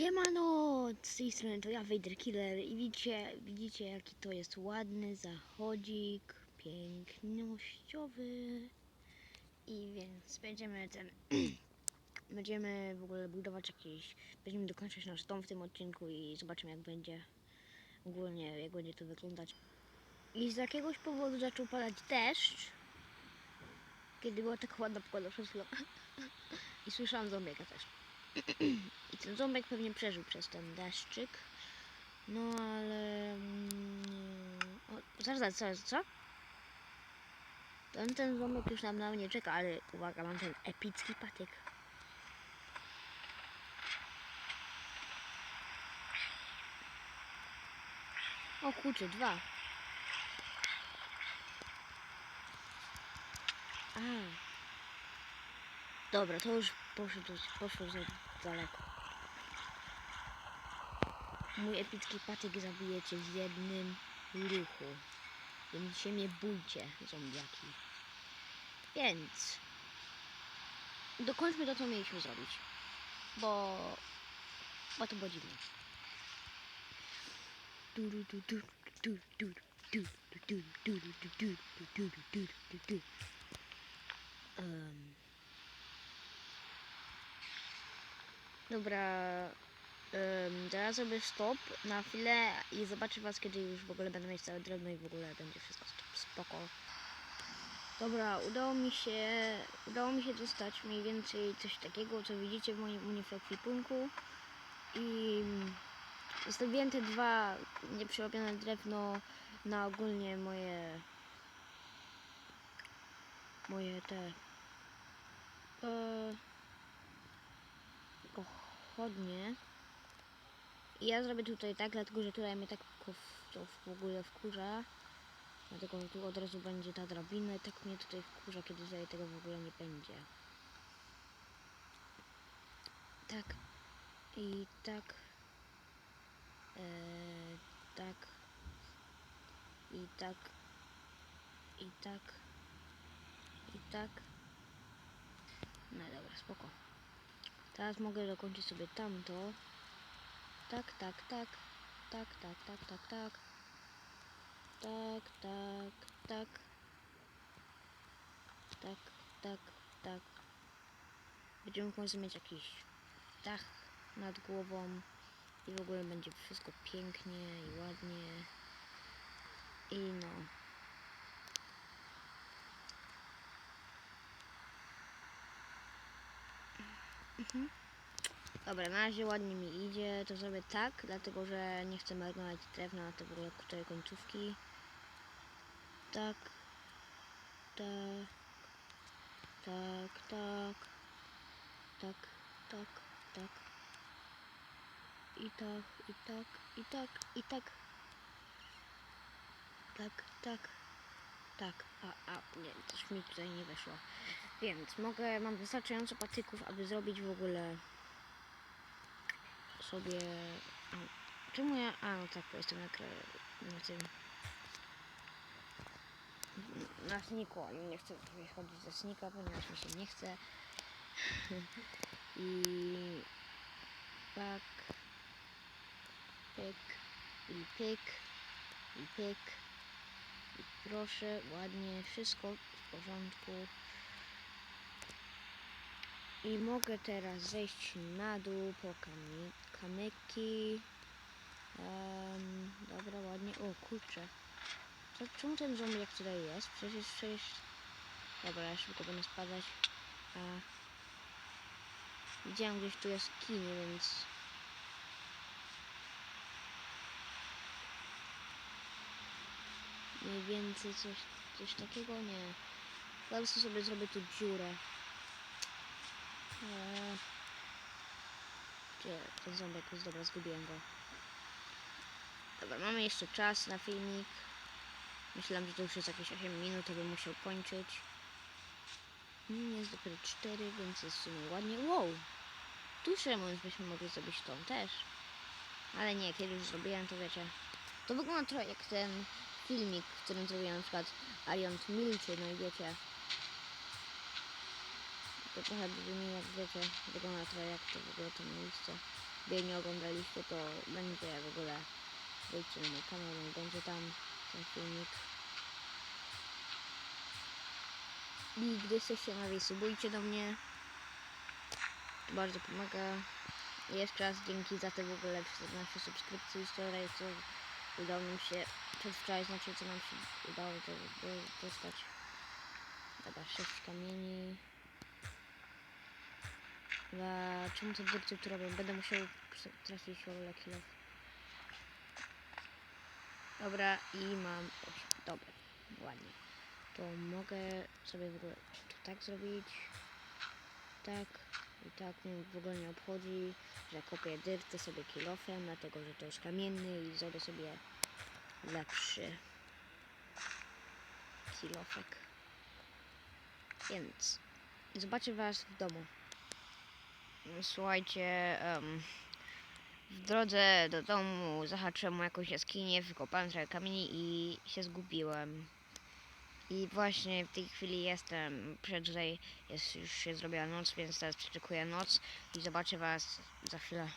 Siemano, z tej strony to ja Vader Killer i widzicie, widzicie jaki to jest ładny zachodzik, pięknościowy i więc będziemy ten, będziemy w ogóle budować jakieś, będziemy dokończać nasz dom w tym odcinku i zobaczymy jak będzie ogólnie, jak będzie to wyglądać. I z jakiegoś powodu zaczął padać deszcz, kiedy była taka ładna pogoda przed i słyszałam zombieka też. I ten ząbek pewnie przeżył przez ten deszczyk. No ale... mm, O, zaraz, zaraz, zaraz, co? Ten, ten ząbek już nam na mnie czeka, ale uwaga, mam ten epicki patyk. O kurczę, dwa. Dobra, to już poszło, poszło za daleko. Mój epicki patyk zabijecie w jednym ruchu. Więc się nie bójcie, zombiaki. Więc dokończmy to, co mieliśmy zrobić. Bo, bo to było dziwne. Du, Dobra, um, teraz sobie stop na chwilę i zobaczę was, kiedy już w ogóle będę mieć całe drewno i w ogóle będzie wszystko spoko. Dobra, udało mi się, udało mi się dostać mniej więcej coś takiego, co widzicie w moim uniformie i zostawiłem te dwa nieprzerobione drewno na ogólnie moje moje te e, pochodnie. I ja zrobię tutaj tak, dlatego że tutaj mnie tak to w ogóle wkurza. Dlatego tu od razu będzie ta drabina i tak mnie tutaj wkurza, kiedy tutaj tego w ogóle nie będzie. Tak. I tak. Eee, tak. I tak. I tak. I tak. No dobra, spoko. Teraz mogę dokończyć sobie tamto. Tak, tak, tak. Tak, tak, tak, tak, tak. Tak, tak, tak. Tak, tak, tak. Będziemy w końcu mieć jakiś dach nad głową i w ogóle będzie wszystko pięknie i ładnie. I no. Mhm. Dobra, na razie ładnie mi idzie, to zrobię tak, dlatego że nie chcę marnować drewna na te w cztery końcówki. Tak, tak, tak, tak, tak, tak, tak. I tak, i tak, i tak, i tak. Tak, tak, tak. A, a, nie, coś mi tutaj nie weszło. Więc mogę, mam wystarczająco patyków, aby zrobić w ogóle sobie... A, czemu ja... A, no tak, bo jestem na, na tym... Na sniku, a nie chcę wychodzić ze snika, ponieważ mi się nie chce. I... Tak... Pyk... I pyk... I pyk... Proszę, ładnie, wszystko w porządku. I mogę teraz zejść na dół po kamyki. Em, dobra, ładnie. O kurczę. Co, czemu ten zombiak tutaj jest? Przecież, przecież... Dobra, ja szybko będę spadać. A... Widziałem gdzieś tu jaskinię, więc... Mniej więcej coś, coś takiego? Nie. Po prostu sobie zrobię tu dziurę. Eee, Gdzie ten ząbek jest? Dobra, zgubiłem go. Dobra, mamy jeszcze czas na filmik. Myślałem, że to już jest jakieś 8 minut, to bym musiał kończyć. Mm, Jest dopiero 4, więc jest w sumie ładnie. Wow! Tu mówiąc byśmy mogli zrobić tą też. Ale nie, kiedy już zrobiłem, to wiecie. To wygląda trochę jak ten filmik, w którym zrobiłem na przykład Ariant Milczy, no i wiecie. To trochę brzmi jak wiecie, wygląda trochę jak to w ogóle to miejsce. sobie nie oglądaliście, to będzie w ogóle, wejdźcie na mój kanał, no będzie tam ten filmik. I gdy jesteście nowi, subujcie do mnie. To bardzo pomaga. Jeszcze raz dzięki za te w ogóle 14 subskrypcji wczoraj, co udało nam się przedwczoraj, znaczy co nam się udało do, dostać. Dobra, 6 kamieni. Dla... Czemu te dyrty tu robią? Będę musiał trafić o kilo. Dobra, i mam 8. Dobra, ładnie. To mogę sobie w ogóle tak zrobić. Tak. I tak mnie w ogóle nie obchodzi, że kopię dyrty sobie kilofem, dlatego że to jest kamienny i zrobię sobie lepszy kilofek. Więc zobaczę was w domu. Słuchajcie, em, w drodze do domu zahaczyłem o jakąś jaskinię, wykopałem trochę kamieni i się zgubiłem. I właśnie w tej chwili jestem, przed tutaj jest już się zrobiła noc, więc teraz przeczekuję noc i zobaczę was za chwilę.